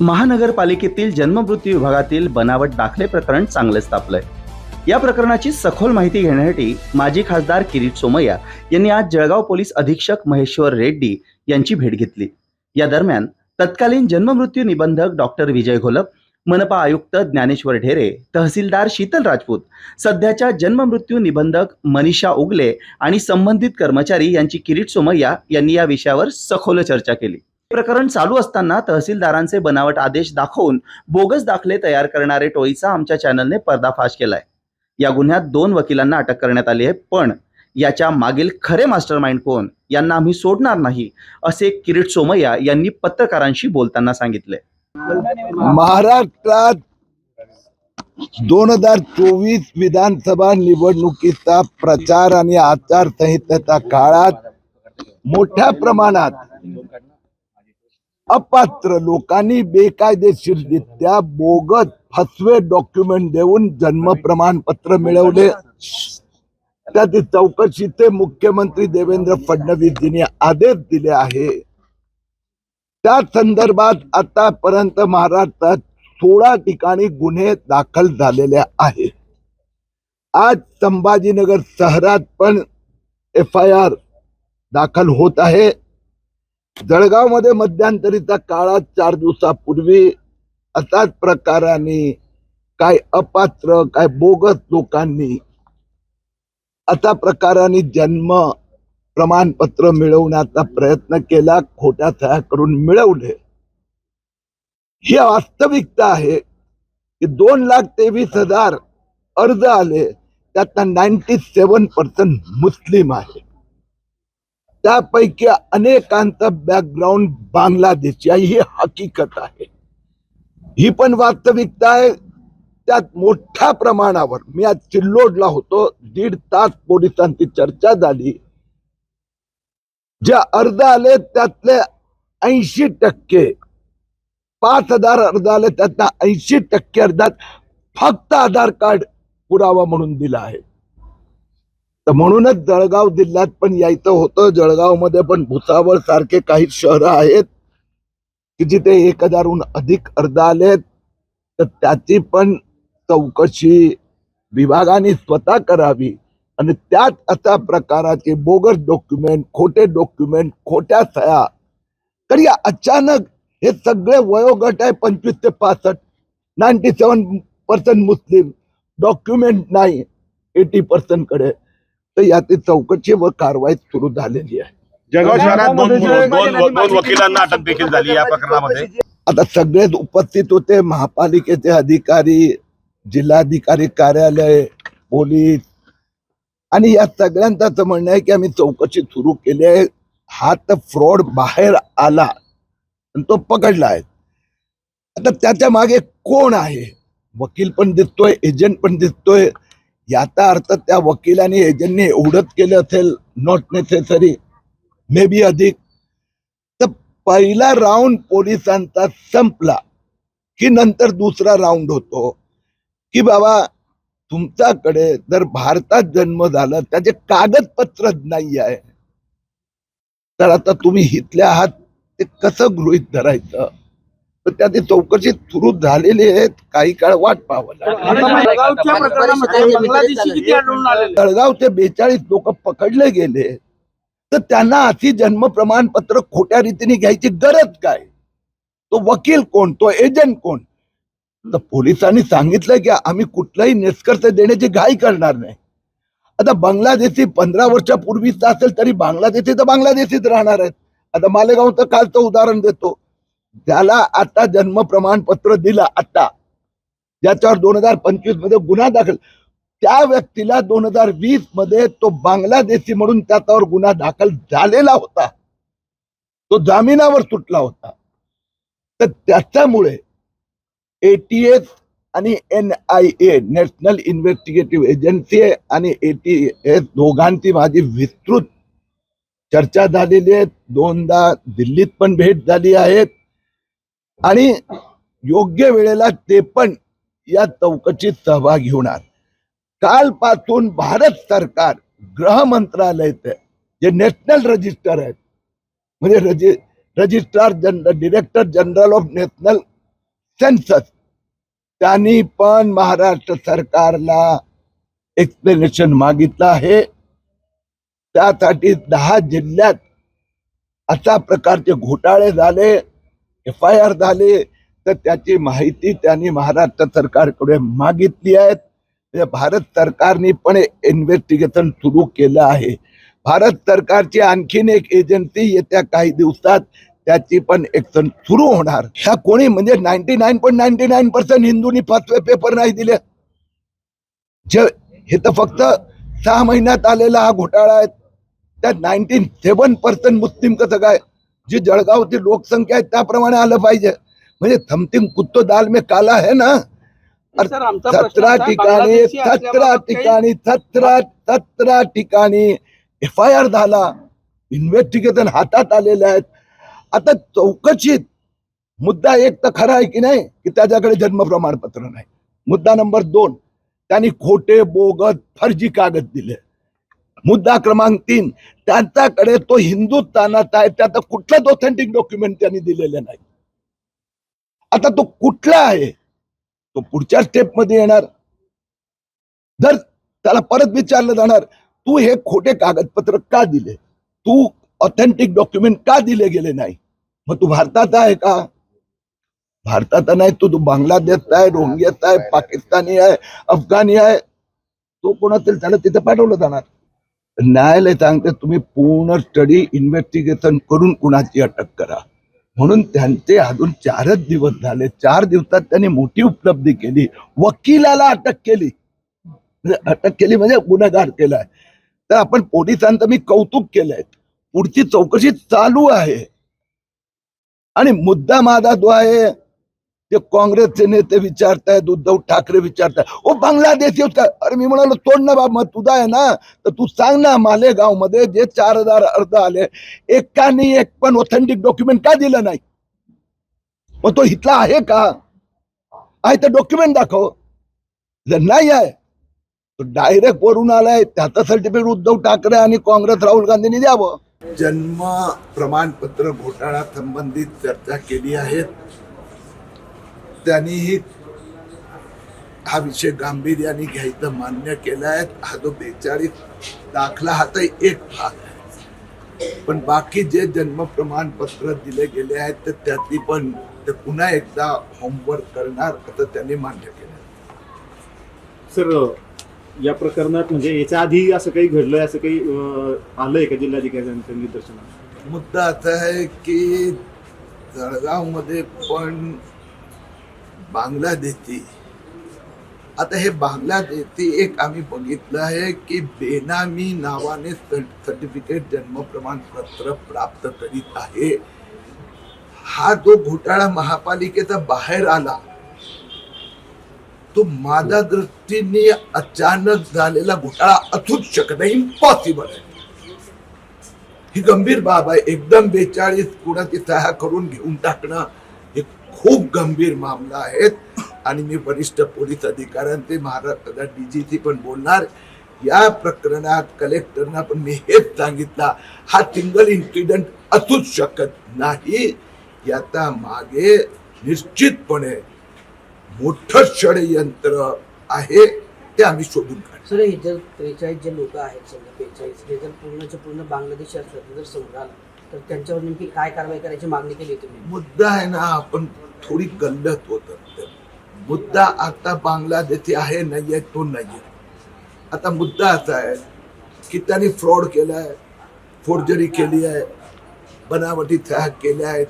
महानगरपालिकेतील जन्ममृत्यू विभागातील बनावट दाखले प्रकरण चांगलेच तापलंय. या प्रकरणाची सखोल माहिती घेण्यासाठी माजी खासदार किरीट सोमय्या यांनी आज जळगाव पोलीस अधीक्षक महेश्वर रेड्डी यांची भेट घेतली. या दरम्यान तत्कालीन जन्ममृत्यू निबंधक डॉक्टर विजय घोलप मनपा आयुक्त ज्ञानेश्वर ढेरे तहसीलदार शीतल राजपूत सध्याच्या जन्ममृत्यू निबंधक मनीषा उगले आणि संबंधित कर्मचारी यांची किरीट सोमय्या यांनी या विषयावर सखोल चर्चा केली. प्रकरण चालू असताना तहसीलदारांचे बनावट आदेश दाखवून बोगस दाखले तयार करणारे टोळीचा आमच्या चॅनलने पर्दाफाश केलाय. या गुन्ह्यात दोन वकिलांना अटक करण्यात आली आहे पण याच्या मागील खरे मास्टर माइंड कोण यांना आम्ही सोडणार नाही असे किरीट सोमय्या यांनी पत्रकारांशी बोलताना सांगितले. महाराष्ट्रात दोन हजार चोवीस विधानसभा निवडणुकीचा प्रचार आणि आचारसंहितेच्या काळात मोठ्या प्रमाणात अपात्र लोकांनी बेकायदेशीररित्या बोगस फसवे डॉक्युमेंट देऊन जन्म प्रमाणपत्र मिळवले. त्याची चौकशीचे मुख्यमंत्री देवेंद्र फडणवीसजींनी आदेश दिले आहे. त्या संदर्भात आतापर्यंत महाराष्ट्रात सोळा ठिकाणी गुन्हे दाखल झालेले आहे आज संभाजीनगर शहरात पण एफ आय आर दाखल होत आहे. जळगावमध्ये काळात चार दिवसापूर्वी असाच प्रकाराने काय अपात्र काय बोगस लोकांनी अशा प्रकाराने जन्म प्रमाणपत्र मिळवण्याचा प्रयत्न केला खोट्या सह्या करून मिळवले. ही वास्तविकता आहे की दोन लाख तेवीस हजार अर्ज आले त्यातला नाईन्टी सेवन पर्सेंट मुस्लिम आहे. त्यापैकी अनेकांचा बॅकग्राऊंड बांगलादेशी आहे. ही हकीकत आहे. ही पण वास्तविकता आहे. त्यात मोठ्या प्रमाणावर मी आज चिल्लोडला होतो. दीड तास पोलिसांची चर्चा झाली. जे अर्ज आले त्यातले ऐंशी टक्के पाच हजार अर्ज आले त्यातल्या ऐंशी टक्के अर्जात फक्त आधार कार्ड पुरावा म्हणून दिला आहे. तर म्हणूनच जळगाव जिल्ह्यात पण यायचं होतं. जळगावमध्ये पण भुसावळ सारखे काही शहरं आहेत की जिथे एक हजारहून अधिक अर्ज आलेत. तर त्याची पण चौकशी विभागाने स्वतः करावी आणि त्यात अशा प्रकाराचे बोगस डॉक्युमेंट खोटे डॉक्युमेंट खोट्या सया तर या अचानक हे सगळे वयोगट आहे पंचवीस ते पासष्ट. नाईन्टी सेवन पर्सेंट मुस्लिम. डॉक्युमेंट नाही. एटी पर्सेंटकडे. तर याची चौकशी व कारवाई सुरू झालेली आहे. जळगाव शहरात दोन दोन दोन वकिलांना अटक देखील झाली या प्रकरणामध्ये. आता सगळेच उपस्थित होते महापालिकेचे अधिकारी जिल्हाधिकारी कार्यालय पोलीस. आणि या सगळ्यांचं असं म्हणणं आहे की आम्ही चौकशी सुरू केली आहे. हा तर फ्रॉड बाहेर आला आणि तो पकडला आहे. आता त्याच्यामागे कोण आहे? वकील पण दिसतोय एजंट पण दिसतोय. याचा अर्थ त्या वकिलाने एजंटने एवढंच केलं असेल नॉट नेसेसरी मे बी अधिक. तर पहिला राऊंड पोलिसांचा संपला की नंतर दुसरा राऊंड होतो. की बाबा तुमच्याकडे जर भारतात जन्म झाला त्याचे कागदपत्र नाही आहे. तर आता तुम्ही हितल्या आहात ते कसं गृहित धरायचं? तर त्याची चौकशी सुरू झालेली आहे काही काळ वाट पाहावं लागेल. तळगावचे बेचाळीस लोक पकडले गेले. तर त्यांना अशी जन्म प्रमाणपत्र खोट्या रीतीने घ्यायची गरज काय? तो वकील कोण? तो एजंट कोण? तर पोलिसांनी सांगितलं की आम्ही कुठलाही निष्कर्ष देण्याची घाई करणार नाही. आता बांगलादेशी पंधरा वर्षापूर्वीच असेल तरी बांगलादेशी तर बांगलादेशीच राहणार आहेत. आता मालेगावचं कालचं उदाहरण देतो. ज्याला आता जन्म प्रमाणपत्र दिलं आता. ज्याच्यावर दोन हजार पंचवीसमध्ये गुन्हा दाखल. त्या व्यक्तीला दोन हजार वीसमध्ये तो बांगलादेशी म्हणून त्याच्यावर गुन्हा दाखल झालेला होता. तो जामिनावर सुटला होता. तर त्याच्यामुळे एटीएस आणि N I A national investigative agency आणि एटीएस दोघांची माझी विस्तृत चर्चा झालेली आहे. दोनदा दिल्लीत पण भेट झाली आहेत आणि योग्य वेळेला ते पण या चौकशीत सहभागी होणार. कालपासून भारत सरकार गृह मंत्रालय जे नॅशनल रजिस्टर आहेत म्हणजे रजि registrar general director general of national census त्यांनी पण महाराष्ट्र सरकारला एक्सप्लेनेशन मागितलं आहे. त्यासाठी दहा जिल्ह्यात अशा प्रकारचे घोटाळे झाले. एफ आय आर झाले तर त्याची माहिती त्यांनी महाराष्ट्र सरकारकडे मागितली आहे. म्हणजे भारत सरकारने पण इन्व्हेस्टिगेशन सुरू केलं आहे. भारत सरकारची आणखीन एक एजन्सी येत्या काही दिवसात त्याची पण एक्शन सुरू होणार. ह्या कोणी म्हणजे ninety nine point ninety nine percent हिंदूंनी पाचवे पेपर नाही दिले. जे हे तर फक्त सहा महिन्यात आलेला हा घोटाळा आहे. त्यात नाईन्टी सेवन पर्सेंट मुस्लिम कसं काय जी जळगावची लोकसंख्या आहे त्याप्रमाणे आलं पाहिजे. म्हणजे समथिंग कुत्तो दाल में काला है ना? सतरा ठिकाणी सतरा ठिकाणी सतरा सतरा ठिकाणी एफ आय आर झाला. इन्व्हेस्टिगेशन हातात आलेले आहेत. आता चौकशीत मुद्दा एक तर खरा आहे की नाही की त्याच्याकडे जन्म प्रमाणपत्र नाही. मुद्दा नंबर दोन त्यांनी खोटे बोगत फर्जी कागद दिले. मुद्दा क्रमांक तीन त्यांच्याकडे तो हिंदुस्थानात आहे त्यात कुठलंच ऑथेंटिक डॉक्युमेंट त्यांनी दिलेले नाही. आता तो कुठला आहे तो पुढच्या स्टेपमध्ये येणार. जर त्याला परत विचारलं जाणार तू हे खोटे कागदपत्र का दिले? तू ऑथेंटिक डॉक्युमेंट का दिले गेले नाही? मग तू भारतात आहे का? भारतात नाही तू तू बांगलादेश आहे रोहिंग्याचा आहे पाकिस्तानी आहे अफगाणी आहे. तो कोणातील? त्याला तिथे पाठवलं जाणार. न्यायालय सांगते तुम्ही पूर्ण स्टडी इन्व्हेस्टिगेशन करून कुणाची अटक करा. म्हणून त्यांचे अजून चारच दिवस झाले. चार दिवसात त्यांनी मोठी उपलब्धी केली. वकिलाला अटक केली. म्हणजे अटक केली म्हणजे गुन्हेगार केलाय. तर आपण पोलिसांचं मी कौतुक केलंय. पुढची चौकशी चालू आहे. आणि मुद्दा माझा जो आहे ते काँग्रेसचे नेते विचारतायत उद्धव ठाकरे विचारतायत ओ बांगलादेश का अरे मी म्हणालो तोड ना बाबा तुझा आहे ना. तर तू सांग ना मालेगावमध्ये जे चार हजार अर्ज आले एकानी एक पण ऑथेंटिक डॉक्युमेंट का दिलं नाही? मग तो इथला आहे का? आहे तर डॉक्युमेंट दाखव. जर नाही आहे तो डायरेक्ट वरून आलाय त्याचं सर्टिफिकेट उद्धव ठाकरे आणि काँग्रेस राहुल गांधींनी द्यावं. जन्म प्रमाणपत्र घोटाळा संबंधित चर्चा केली आहे. त्यांनीही हा विषय गांभीर्याने घ्यायचं मान्य केलं आहे हा जो बेचाळीस दाखला हा तर एक भाग आहे. पण बाकी जे जन्म प्रमाणपत्र दिले गेले आहेत तर त्यातली पण ते पुन्हा एकदा होमवर्क करणार असं त्यांनी मान्य केलं सर या प्रकरणात म्हणजे याच्या आधी असं काही घडलंय असं काही आलंय का जिल्हाधिकाऱ्यांच्या निदर्शनात मुद्दा असा आहे की जळगावमध्ये पण बांगलादेशी. आता हे बांगलादेशी एक आम्ही बघितलं आहे की बेनामी नावाने सर्टिफिकेट जन्म प्रमाणपत्र प्राप्त करीत आहे. हा जो घोटाळा महापालिकेचा बाहेर आला तो माझ्या दृष्टीने अचानक झालेला घोटाळा असूच शकत नाही इम्पॉसिबल आहे. ही गंभीर बाब आहे. एकदम बेचाळीस कुणाची सहा करून घेऊन टाकणं खूप गंभीर मामला आहेत. आणि मी वरिष्ठ पोलीस अधिकाऱ्यांचे महाराष्ट्र डीजीसी पण बोलणार. या प्रकरणात कलेक्टरना पण मी हेच सांगितलं. हा सिंगल इन्सिडेंट असूच शकत नाही. याचा मागे निश्चितपणे मोठं षडयंत्र आहे. ते आम्ही शोधून काढू. सर हे जर त्रेचाळीस जे लोक आहेत समजा बेचाळीस हे जर पूर्णच्या पूर्ण बांगलादेशात असलं जर समोर तर त्यांच्यावर नेमकी काय कारवाई करायची मागणी केली तुम्ही? मुद्दा आहे ना आपण थोडी गल्लत होत मुद्दा आता बांगलादेशी आहे नाहीये तो नाही आहे आता मुद्दा असा आहे की त्यांनी फ्रॉड केलाय फोर्जरी केली आहे बनावटी सह्या केल्या आहेत.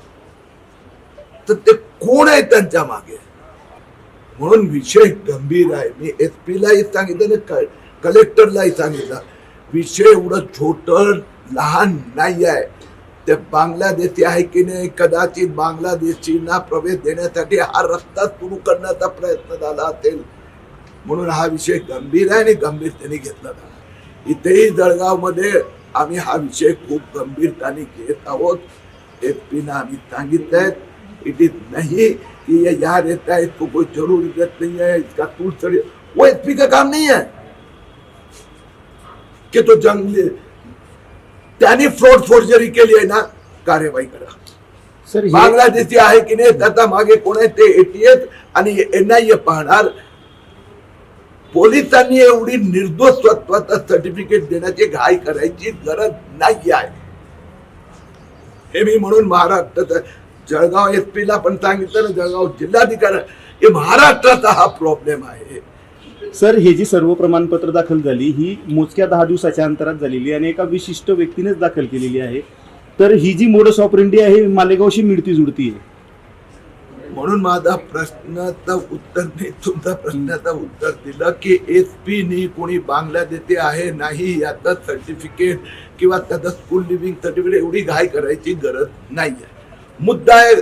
तर ते कोण आहे त्यांच्या मागे? म्हणून विषय गंभीर आहे. मी एस पीलाही सांगितलं कलेक्टरलाही सांगितलं. विषय एवढं छोट लहान नाही आहे ते बांगलादेशी आहे की नाही कदाचित बांगलादेशींना प्रवेश देण्यासाठी हा रस्ता सुरू करण्याचा प्रयत्न झाला असेल. म्हणून हा विषय गंभीर आहे आणि गंभीरतेने घेतला इथेही जळगावमध्ये आम्ही हा विषय खूप गंभीरताने घेत आहोत. एस पीनं आम्ही सांगितलंय इट इज नाही कि ये यहाँ रहता है इसको कोई जरूरत नहीं है इसका टूल चढ़ वो एस पी का काम नहीं है कि तो जंगली त्यांनी फ्रॉड फोर्जरी केली आहे ना कार्यवाही करा. सर बांगलादेशी आहे की नाही त्याचा मागे कोण आहे ते एटीएस आणि एनआयए पाहणार. पोलिसांनी एवढी निर्दोष स्वत्वाचं सर्टिफिकेट देण्याची घाई करायची गरज नाही आहे. हे मी म्हणून महाराष्ट्राचा जळगाव एस ला पण सांगितलं ना जळगाव जिल्हाधिकारी हे महाराष्ट्राचा हा प्रॉब्लेम आहे. सर हे जी सर्व प्रमाणपत्र दाखल झाली ही मोजक्या दहा दिवसाच्या अंतरात झालेली आणि एका विशिष्ट व्यक्तीनेच दाखल केलेली आहे. तर ही जी मोडस ऑपरेंडी आहे मालेगावशी मिळती जुळती आहे. म्हणून माझा प्रश्नाचं उत्तर नाही तुमचा प्रश्नाचं उत्तर दिलं की एस पी नी कोणी बांगलादेशी आहे नाही याचं सर्टिफिकेट किंवा त्याचं स्कूल लिव्हिंग सर्टिफिकेट एवढी घाई करायची गरज नाही आहे मुद्दा आहे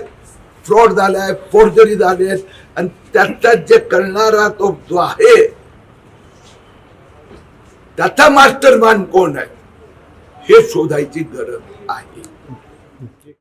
फ्रॉड झाला आहे फोर्जरी झाली आहे आणि त्याच्यात जे करणारा तो जो आहे त्याचा मास्टर कोण आहे? हे शोधायची गरज आहे.